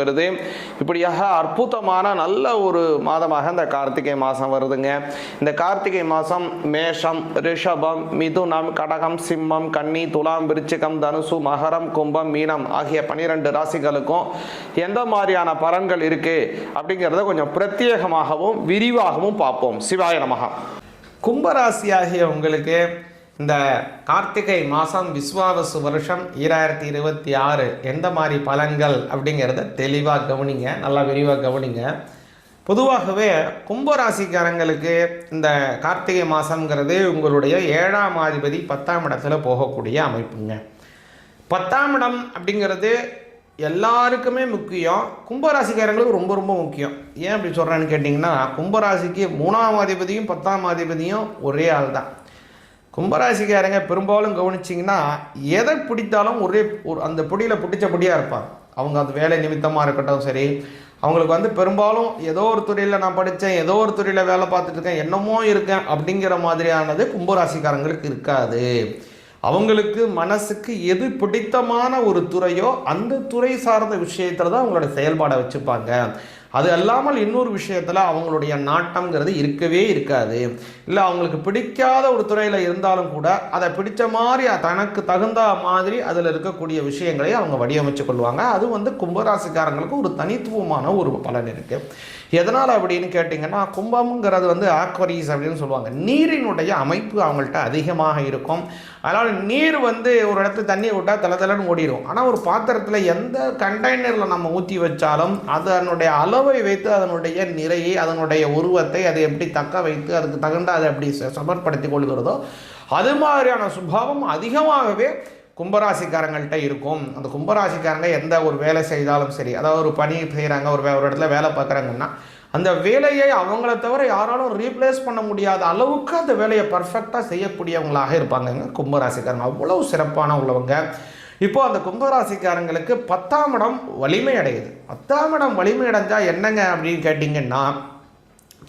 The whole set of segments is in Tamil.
வருது. இப்படியாக அற்புதமான நல்ல ஒரு மாதமாக இந்த கார்த்திகை மாதம் வருதுங்க. இந்த கார்த்திகை மாதம் மேஷம் ரிஷபம் மிதுனம் கடகம் சிம்மம் கன்னி துலாம் விருச்சிகம் தனுசு மகரம் கும்பம் மீனம் ஆகிய பனிரெண்டு ராசிகளுக்கும் எந்த மாதிரியான பலன்கள் இருக்கு அப்படிங்கிறத கொஞ்சம் பிரத்யேகமாகவும் விரிவாகவும் பார்ப்போம். சிவாய நமகா கும்பராசியாகிய உங்களுக்கு இந்த கார்த்திகை மாதம் விஸ்வாவசு வருஷம் ஈராயிரத்தி இருபத்தி ஆறு. எந்த மாதிரி பலன்கள் அப்படிங்கிறத தெளிவாக கவனிங்க நல்லா விரிவாக கவனிங்க. பொதுவாகவே கும்பராசிக்காரங்களுக்கு இந்த கார்த்திகை மாதங்கிறது உங்களுடைய ஏழாம் அதிபதி பத்தாம் இடத்துல போகக்கூடிய அமைப்புங்க. பத்தாம் இடம் அப்படிங்கிறது எல்லாருக்குமே முக்கியம் கும்பராசிக்காரங்களுக்கு ரொம்ப ரொம்ப முக்கியம். ஏன் அப்படி சொல்கிறேன்னு கேட்டிங்கன்னா கும்பராசிக்கு மூணாம் அதிபதியும் பத்தாம் அதிபதியும் ஒரே ஆள் தான் கும்பராசிக்காரங்க பெரும்பாலும் கவனிச்சிங்கன்னா எதை பிடித்தாலும் ஒரே ஒரு அந்த பொடியில் பிடிச்ச பொடியாக இருப்பாங்க. அவங்க அந்த வேலை நிமித்தமாக இருக்கட்டும் சரி. அவங்களுக்கு வந்து பெரும்பாலும் ஏதோ ஒரு துறையில் நான் படித்தேன் ஏதோ ஒரு துறையில் வேலை பார்த்துட்டு இருக்கேன் என்னமோ இருக்கேன் அப்படிங்கிற மாதிரியானது கும்பராசிக்காரங்களுக்கு இருக்காது. அவங்களுக்கு மனசுக்கு எது பிடித்தமான ஒரு துறையோ அந்த துறை சார்ந்த விஷயத்தில் தான் அவங்களோட செயல்பாடை வச்சுப்பாங்க. அது அல்லாமல் இன்னொரு விஷயத்தில் அவங்களுடைய நாட்டம்ங்கிறது இருக்கவே இருக்காது. இல்லை அவங்களுக்கு பிடிக்காத ஒரு துறையில் இருந்தாலும் கூட அதை பிடித்த மாதிரி தனக்கு தகுந்த மாதிரி அதில் இருக்கக்கூடிய விஷயங்களை அவங்க வடிவமைச்சு கொள்வாங்க. அது வந்து கும்பராசிக்காரங்களுக்கு ஒரு தனித்துவமான ஒரு பலன் இருக்குது எதனால் அப்படின்னு கேட்டிங்கன்னா கும்பம்ங்கிறது வந்து ஆக்வரிஸ் அப்படின்னு சொல்லுவாங்க. நீரினுடைய அமைப்பு அவங்கள்ட்ட அதிகமாக இருக்கும். அதனால் நீர் வந்து ஒரு இடத்துல தண்ணி விட்டால் தலை தலைன்னு ஓடிடும் ஆனால் ஒரு பாத்திரத்தில் எந்த கண்டெய்னரில் நம்ம ஊற்றி வச்சாலும் அதனுடைய அளவை வைத்து அதனுடைய நிறையை அதனுடைய உருவத்தை அதை எப்படி தக்க வைத்து அதுக்கு தகுந்த அதை எப்படி ச- கொள்கிறதோ அது மாதிரியான சுபாவம் அதிகமாகவே கும்பராசிக்காரங்கள்ட்ட இருக்கும். அந்த கும்பராசிக்காரங்க எந்த ஒரு வேலை செய்தாலும் சரி அதாவது ஒரு பணி செய்கிறாங்க ஒரு ஒரு இடத்துல வேலை பார்க்குறாங்கன்னா அந்த வேலையை அவங்கள தவிர யாராலும் ரீப்ளேஸ் பண்ண முடியாத அளவுக்கு அந்த வேலையை பர்ஃபெக்டாக செய்யக்கூடியவங்களாக இருப்பாங்கங்க கும்பராசிக்காரங்க. அவ்வளவு சிறப்பான உள்ளவங்க. இப்போ அந்த கும்பராசிக்காரங்களுக்கு பத்தாம் இடம் வலிமை அடையுது. பத்தாம் இடம் வலிமை அடைஞ்சால் என்னங்க அப்படின்னு கேட்டிங்கன்னா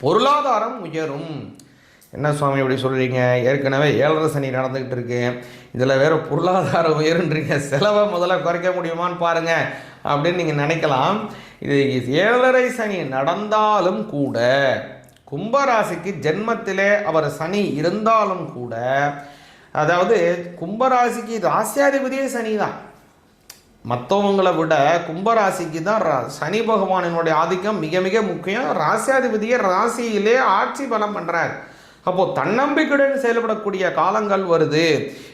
பொருளாதாரம் உயரும். என்ன சுவாமி இப்படி சொல்கிறீங்க ஏற்கனவே ஏழரை சனி நடந்துக்கிட்டு இருக்கு. இதில் வேறு பொருளாதார உயர்ன்றீங்க. செலவை முதல்ல குறைக்க முடியுமான்னு பாருங்க. அப்படின்னு நீங்கள் நினைக்கலாம். இது ஏழரை சனி நடந்தாலும் கூட கும்பராசிக்கு ஜென்மத்திலே அவர் சனி இருந்தாலும் கூட அதாவது கும்பராசிக்கு ராசியாதிபதியே சனி தான் மற்றவங்களை விட கும்பராசிக்கு தான் ரா- சனி பகவானினுடைய ஆதிக்கம் மிக மிக முக்கியம். ராசியாதிபதியை ராசியிலே ஆட்சி பலம் பண்ணுறார் அப்போது தன்னம்பிக்கையுடன் செயல்படக்கூடிய காலங்கள் வருது.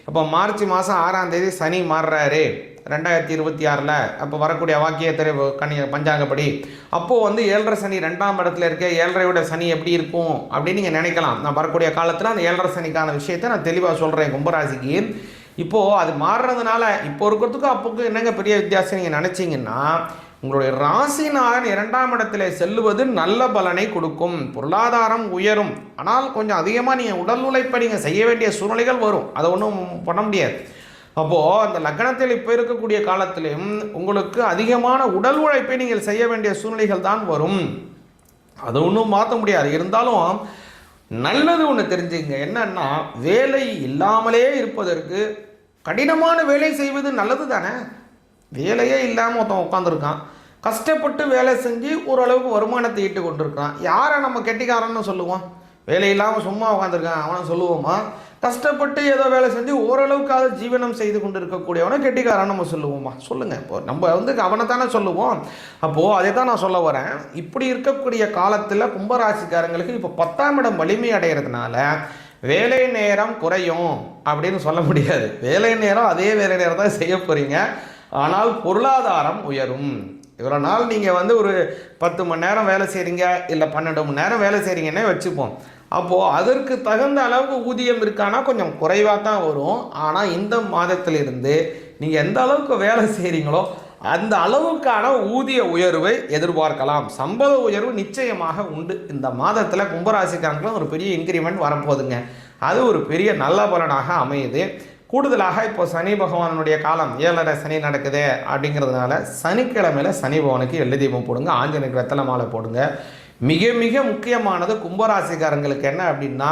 அப்போ மார்ச் மாதம் ஆறாம் தேதி சனி மாறுறாரு. ரெண்டாயிரத்தி இருபத்தி ஆறில் அப்போ வரக்கூடிய வாக்கியத்திரை கணி பஞ்சாங்கப்படி. அப்போது வந்து ஏழரை சனி ரெண்டாம் இடத்துல இருக்க ஏழரையோட சனி எப்படி இருக்கும் அப்படின்னு நீங்கள் நினைக்கலாம். நான் வரக்கூடிய காலத்தில் அந்த ஏழரை சனிக்கான விஷயத்தை நான் தெளிவாக சொல்கிறேன் கும்பராசிக்கு. இப்போது அது மாறுறதுனால இப்போ இருக்கிறதுக்கும் அப்போக்கும் என்னங்க பெரிய வித்தியாசம் நீங்கள் நினச்சிங்கன்னா உங்களுடைய ராசிநாதன் இரண்டாம் இடத்திலே செல்லுவது நல்ல பலனை கொடுக்கும். பொருளாதாரம் உயரும். ஆனால் கொஞ்சம் அதிகமாக நீங்கள் உடல் உழைப்பை நீங்கள் செய்ய வேண்டிய சூழ்நிலைகள் வரும். அதை ஒன்றும் பண்ண முடியாது. அப்போது அந்த லக்னத்தில் இப்போ இருக்கக்கூடிய காலத்திலும் உங்களுக்கு அதிகமான உடல் உழைப்பை நீங்கள் செய்ய வேண்டிய சூழ்நிலைகள் தான் வரும். அது ஒன்றும் மாற்ற முடியாது. இருந்தாலும் நல்லது ஒன்று தெரிஞ்சுங்க. என்னன்னா வேலை இல்லாமலே இருப்பதற்கு கடினமான வேலை செய்வது நல்லது தானே? வேலையே இல்லாமல் ஒருத்தன் உட்காந்துருக்கான் கஷ்டப்பட்டு வேலை செஞ்சு ஓரளவுக்கு வருமானத்தை ஈட்டு கொண்டிருக்கான் யாரை நம்ம கெட்டிக்காரன்னு சொல்லுவோம்? வேலை இல்லாமல் சும்மா உட்காந்துருக்கான் அவனை சொல்லுவோமா? கஷ்டப்பட்டு ஏதோ வேலை செஞ்சு ஓரளவுக்காவது ஜீவனம் செய்து கொண்டு இருக்கக்கூடியவனை கெட்டிக்காரன் நம்ம சொல்லுவோமா? சொல்லுங்கள் இப்போ நம்ம வந்து அவனை தானே சொல்லுவோம். அப்போது அதை தான் நான் சொல்ல வரேன். இப்படி இருக்கக்கூடிய காலத்தில் கும்பராசிக்காரங்களுக்கு இப்போ பத்தாம் இடம் வலிமை அடைகிறதுனால வேலை நேரம் குறையும் அப்படின்னு சொல்ல முடியாது. வேலை நேரம் அதே வேலை நேரம் தான் செய்ய போகிறீங்க ஆனால் பொருளாதாரம் உயரும். இவ்வளோ நாள் நீங்கள் வந்து ஒரு பத்து மணி நேரம் வேலை செய்கிறீங்க இல்லை பன்னெண்டு மணி நேரம் வேலை செய்கிறீங்கன்னே வச்சுப்போம். அப்போது அதற்கு தகுந்த அளவுக்கு ஊதியம் இருக்கானா கொஞ்சம் குறைவாக தான் வரும். ஆனால் இந்த மாதத்திலிருந்து நீங்கள் எந்த அளவுக்கு வேலை செய்கிறீங்களோ அந்த அளவுக்கான ஊதிய உயர்வை எதிர்பார்க்கலாம். சம்பள உயர்வு நிச்சயமாக உண்டு. இந்த மாதத்தில் கும்பராசிக்காரங்களும் ஒரு பெரிய இன்க்ரிமெண்ட் வரப்போகுதுங்க. அது ஒரு பெரிய நல்ல பலனாக அமையுது. கூடுதலாக இப்போ சனி பகவானுடைய காலம் ஏழரை சனி நடக்குது அப்படிங்கிறதுனால சனிக்கிழமையில சனி பகவானுக்கு எள்ளு தீபம் போடுங்க ஆஞ்சனுக்கு வெத்தலை மாலை போடுங்க. மிக மிக முக்கியமானது கும்பராசிக்காரங்களுக்கு என்ன அப்படின்னா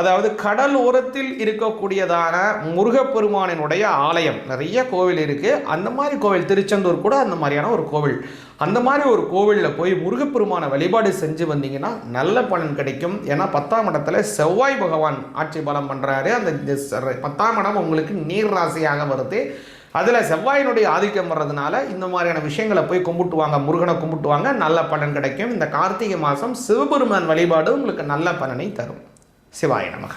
அதாவது கடல் ஓரத்தில் இருக்கக்கூடியதான முருகப்பெருமானினுடைய ஆலயம். நிறைய கோவில் இருக்குது அந்த மாதிரி கோவில் திருச்செந்தூர் கூட அந்த மாதிரியான ஒரு கோவில். அந்த மாதிரி ஒரு கோவிலில் போய் முருகப்பெருமான வழிபாடு செஞ்சு வந்தீங்கன்னா நல்ல பலன் கிடைக்கும். ஏன்னா பத்தாம் இடத்துல செவ்வாய் பகவான் ஆட்சி பலம் பண்ணுறாரு அந்த பத்தாம் இடம் உங்களுக்கு நீர் ராசியாக வருது. அதில் செவ்வாயினுடைய ஆதிக்கம் வர்றதுனால இந்த மாதிரியான விஷயங்களை போய் கும்பிட்டுவாங்க முருகனை கும்பிட்டுவாங்க நல்ல பலன் கிடைக்கும். இந்த கார்த்திகை மாதம் சிவபெருமான் வழிபாடு உங்களுக்கு நல்ல பலனை தரும். சிவாய நமக.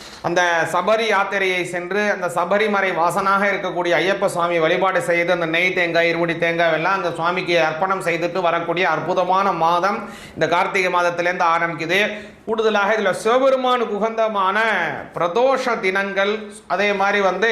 அந்த சபரி யாத்திரையை சென்று அந்த சபரிமலை வாசனாக இருக்கக்கூடிய ஐயப்ப சுவாமி வழிபாடு செய்து அந்த நெய் தேங்காய் இருமுடி தேங்காய் எல்லாம் அந்த சுவாமிக்கு அர்ப்பணம் செய்துட்டு வரக்கூடிய அற்புதமான மாதம் இந்த கார்த்திகை மாதத்திலேருந்து ஆரம்பிக்குது. கூடுதலாக இதில் சிவபெருமானுக்கு உகந்தமான பிரதோஷ தினங்கள் அதே மாதிரி வந்து